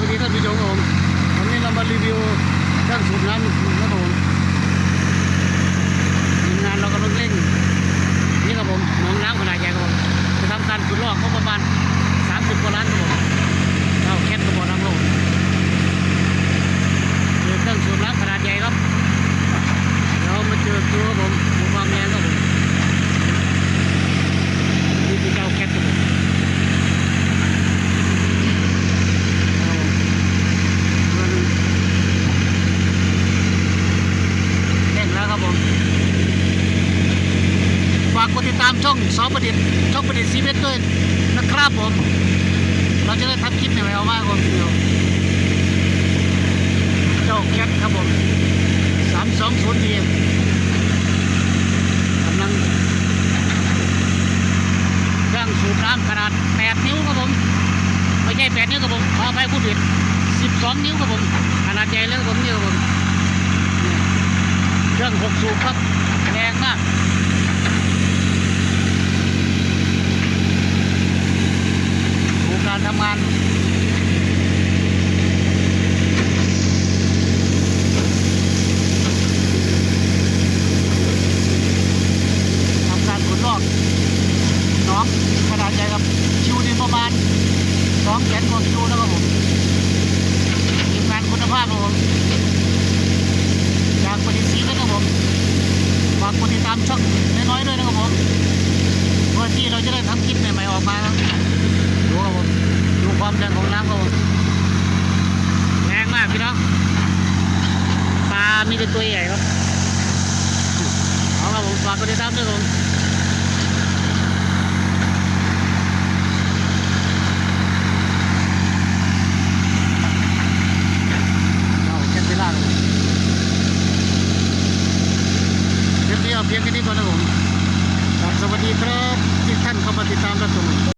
วันนี้ท่านผู้ชมครับผมวันนี้เรามารีวิวเครื่องสูบน้ำนะครับผมทีมงานเรากำลังเร่งนี่ครับผมหนองน้ำขนาดใหญ่ครับผมจะทำการขุดลอกงบประมาณ30กว่าล้านครับผมเราแคบกระบอกน้ำลงเจอเครื่องสูบน้ำขนาดใหญ่ครับเรามาเจอตัวครับผมดูความแรงครับผมนี่คือเจ้าแคทครับผม เล่นแล้วครับผม ฝา กกดติดตามช่องสอประดิษฐ์ช่องประดิษฐ์ซีเมนด้วยนะครับผม เราจะได้ทำคลิปใหม่ๆออกมาครับผมเดียวเจ้าแคทครับผมสามสองศูนย์ดีกำลังเครื่องสูบน้ำขนาดแปดนิ้วครับผมไม่ใช่แปดนิ้วครับผมขออภัยผู้ผิดสิบสองนิ้วครับผมขนาดใหญ่เลยครับผมนี่ครับผมเครื่องหกสูบครับแรงมากดูกานทำการขุดลอกน้องขนาดใหญ่ครับคิวดินประมาณสองแสนกว่าคิวแล้วครับผมทีมงานคุณภาพครับผมจากปฏิสีนะครับผมฝากกดติดตามช่องน้อยๆด้วยนะครับผมเพื่อที่เราจะได้ทำคลิปใหม่ๆออกมาครับดูครับผมดูความแรงของน้ำครับผมแรงมากพี่น้องปลา มีแต่ตัวใหญ่ครับเอาครับผมฝากกดติดตามด้วยครับผมเอาเช็ดเวลาครับผมคลิปนี้เอาเพียงแค่นี้ก่อนนะผมครับสวัสดีครับที่ท่านเข้ามาติดตามรับชม